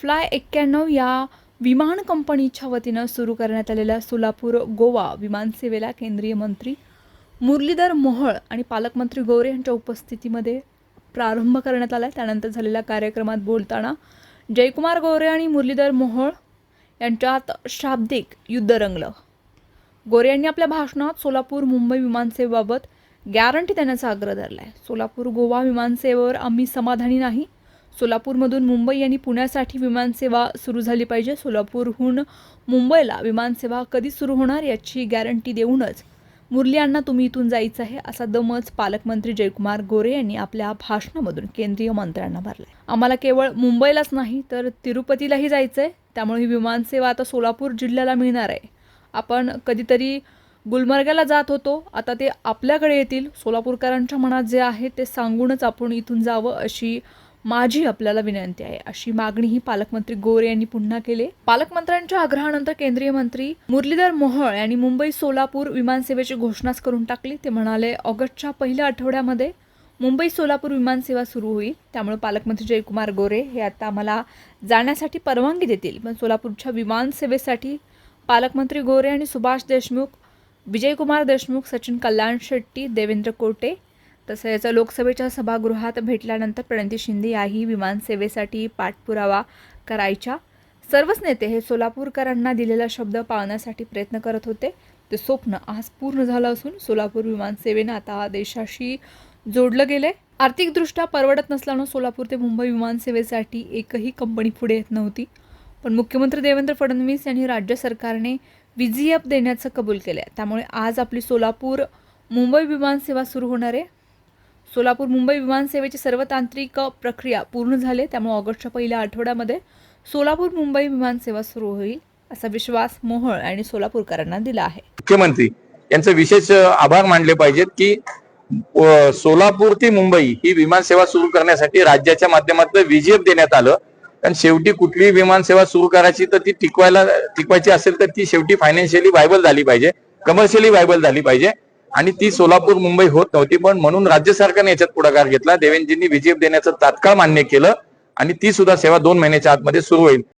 Fly एक्क्याण्णव या विमान कंपनीच्या वतीनं सुरू करण्यात आलेल्या सोलापूर गोवा विमानसेवेला केंद्रीय मंत्री मुरलीधर मोहोळ आणि पालकमंत्री गोरे यांच्या उपस्थितीमध्ये प्रारंभ करण्यात आला. त्यानंतर झालेल्या कार्यक्रमात बोलताना जयकुमार गोरे आणि मुरलीधर मोहोळ यांच्यात शाब्दिक युद्ध रंगलं. गोरे यांनी आपल्या भाषणात सोलापूर मुंबई विमानसेवेबाबत गॅरंटी देण्याचा आग्रह धरला आहे सोलापूर गोवा विमानसेवेवर आम्ही समाधानी नाही. सोलापूरमधून मुंबई आणि पुण्यासाठी विमानसेवा सुरू झाली पाहिजे. सोलापूरहून मुंबईला विमानसेवा कधी सुरू होणार याची गॅरंटी देऊनच मुरली यांना तुम्ही इथून जायचं आहे असा दमच पालकमंत्री जयकुमार गोरे यांनी आपल्या भाषणामधून केंद्रीय मंत्र्यांना भरला आम्हाला केवळ मुंबईलाच नाही तर तिरुपतीलाही जायचं आहे त्यामुळे ही विमानसेवा आता सोलापूर जिल्ह्याला मिळणार आहे. आपण कधीतरी गुलमर्गाला जात होतो आता ते आपल्याकडे येतील. सोलापूरकरांच्या मनात जे आहे ते सांगूनच आपण इथून जावं अशी माझी आपल्याला विनंती आहे. अशी मागणीही पालकमंत्री गोरे यांनी पुन्हा केली. पालकमंत्र्यांच्या आग्रहानंतर केंद्रीय मंत्री मुरलीधर मोहोळ यांनी मुंबई सोलापूर विमानसेवेची घोषणाच करून टाकली. ते म्हणाले ऑगस्टच्या पहिल्या आठवड्यामध्ये मुंबई सोलापूर विमानसेवा सुरू होईल. त्यामुळे पालकमंत्री जयकुमार गोरे हे आता आम्हाला जाण्यासाठी परवानगी देतील. पण सोलापूरच्या विमानसेवेसाठी पालकमंत्री गोरे आणि सुभाष देशमुख विजयकुमार देशमुख सचिन कल्याण शेट्टी देवेंद्र कोटे तसेच लोकसभेच्या सभागृहात भेटल्यानंतर प्रणिती शिंदे याही विमानसेवेसाठी पाठपुरावा करायच्या. सर्वच नेते हे सोलापूरकरांना दिलेला शब्द पाळण्यासाठी प्रयत्न करत होते. ते स्वप्न आज पूर्ण झालं असून सोलापूर विमानसेवेनं आता देशाशी जोडलं गेले आर्थिकदृष्ट्या परवडत नसल्यानं सोलापूर ते मुंबई विमानसेवेसाठी एकही कंपनी पुढे येत नव्हती. पण मुख्यमंत्री देवेंद्र फडणवीस यांनी राज्य सरकारने व्हीजीएफ देण्याचं कबूल केलं आहे त्यामुळे आज आपली सोलापूर मुंबई विमानसेवा सुरू होणार आहे. सोलापूर मुंबई विमानसेवेची सर्व तांत्रिक प्रक्रिया पूर्ण झाली त्यामुळे ऑगस्टच्या पहिल्या आठवड्यामध्ये सोलापूर मुंबई विमानसेवा सुरू होईल असा विश्वास मोहोळ आणि सोलापूरकरांना दिला आहे. मुख्यमंत्री यांचं विशेष आभार मानले पाहिजेत की सोलापूर ते मुंबई ही विमानसेवा सुरू करण्यासाठी राज्याच्या माध्यमातून विजेप देण्यात आलं. कारण शेवटी कुठलीही विमानसेवा सुरू करायची तर ती टिकवायला टिकवायची असेल तर ती शेवटी फायनान्शियली व्हायबल झाली पाहिजे कमर्शियली व्हायबल झाली पाहिजे. आणि ती सोलापूर मुंबई होत नव्हती पण म्हणून राज्य सरकारने याच्यात पुढाकार घेतला. देवेंद्रजींनी व्हीजीएफ देण्याचं तात्काळ मान्य केलं आणि ती सुद्धा सेवा दोन महिन्याच्या आतमध्ये सुरू होईल.